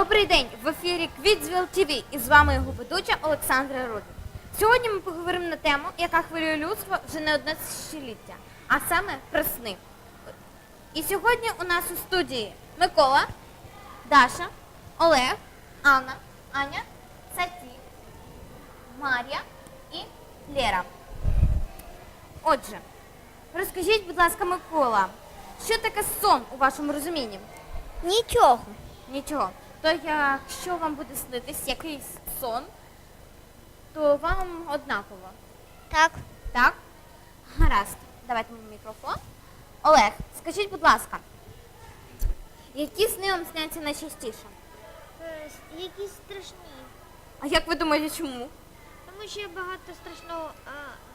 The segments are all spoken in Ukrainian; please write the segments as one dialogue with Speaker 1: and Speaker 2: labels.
Speaker 1: Добрий день! В ефірі Квітзвіл ТВ і з вами його ведуча Олександра Рудик. Сьогодні ми поговоримо на тему, яка хвилює людство вже не одне тисячоліття, а саме про сни. І сьогодні у нас у студії Микола, Даша, Олег, Анна, Аня, Саті, Мар'я і Лера. Отже, розкажіть, будь ласка, Микола, що таке сон у вашому розумінні?
Speaker 2: Нічого.
Speaker 1: Нічого. То якщо вам буде снитись якийсь сон, то вам однаково.
Speaker 2: Так.
Speaker 1: Так? Гаразд. Давайте мені мікрофон. Олег, скажіть, будь ласка, які сни вам сняться найчастіше?
Speaker 2: Е, Якісь страшні.
Speaker 1: А як ви думаєте, чому?
Speaker 2: Тому що я багато страшного, а,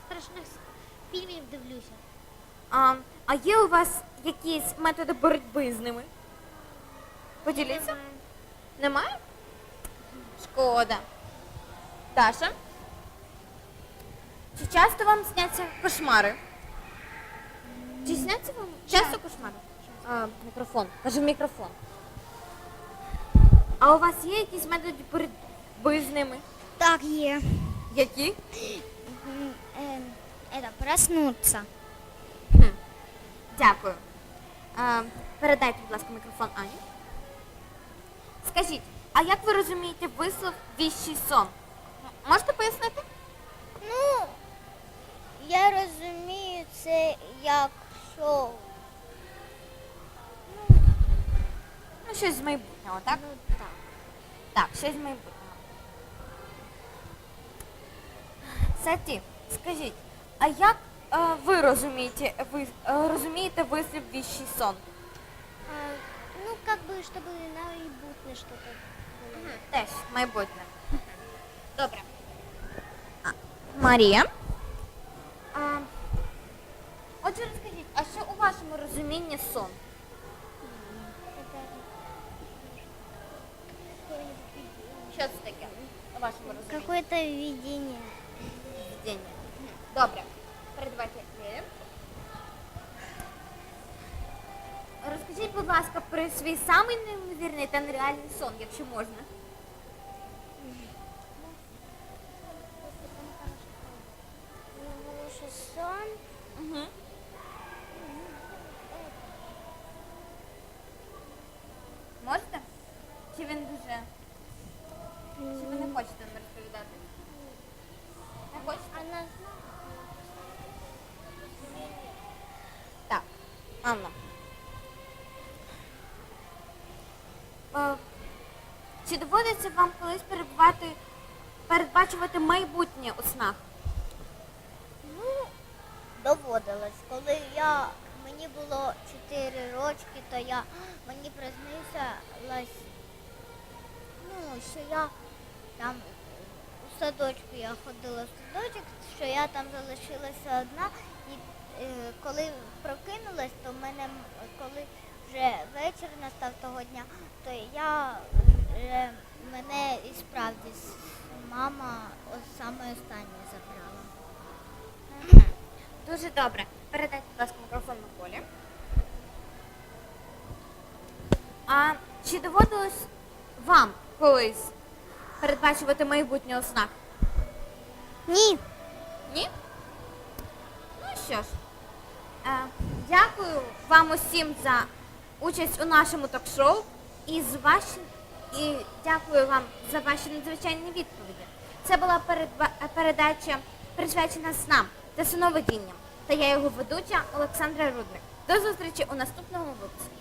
Speaker 2: страшних с- фільмів дивлюся.
Speaker 1: А, а є у вас якісь методи боротьби з ними? Поділіться?
Speaker 2: Немає.
Speaker 1: Немає? Шкода. Даша? Чи часто вам сняться кошмари? Чи сняться вам часто кошмари? А, мікрофон. Кажи в мікрофон. А у вас є якісь методи боротьби з ними?
Speaker 2: Так, є.
Speaker 1: Які?
Speaker 2: Это, проснуться.
Speaker 1: Дякую. Передайте, будь ласка, мікрофон Ані. Скажіть, а як ви розумієте вислов віщий сон? М- Можете пояснити?
Speaker 2: Ну, я розумію це як шоу.
Speaker 1: Ну, щось з майбутнього, так?
Speaker 2: Ну, так.
Speaker 1: Так, щось з майбутнього. Саті, скажіть, а як е, ви розумієте, ви е, розумієте вислів віщий сон?
Speaker 2: А, ну, как бы, чтобы наибутно что-то было.
Speaker 1: Теж майбутнє. Добре. А, Марія. А, отже, розкажіть, а що у вашому розумінні сон?
Speaker 2: Это...
Speaker 1: Що це таке у вашому розумінні?
Speaker 2: Какое-то видение.
Speaker 1: Видіння. Добре. Передавайте будь ласка, про свій самий неймовірний та нереальний сон, якщо можна. Чи доводиться вам колись перебувати, передбачувати майбутнє у снах?
Speaker 2: Ну, доводилось. Коли я мені було 4 рочки, то я мені приснився ну, що я там у садочку я ходила в садочок, що я там залишилася одна. І е, коли прокинулась, то в мене, коли вже вечір настав того дня, то я вже мене і справді мама ось саме останнє забрала.
Speaker 1: Дуже добре. Передайте, будь ласка, мікрофон Миколі. А чи доводилось вам колись передбачувати майбутнє у снах?
Speaker 2: Ні.
Speaker 1: Ні? Ну що ж, е, дякую вам усім за участь у нашому ток-шоу і, з ваші, і дякую вам за ваші надзвичайні відповіді. Це була передба- передача присвячена снам та сновидінням. Та я його ведуча Олександра Рудник. До зустрічі у наступному випуску.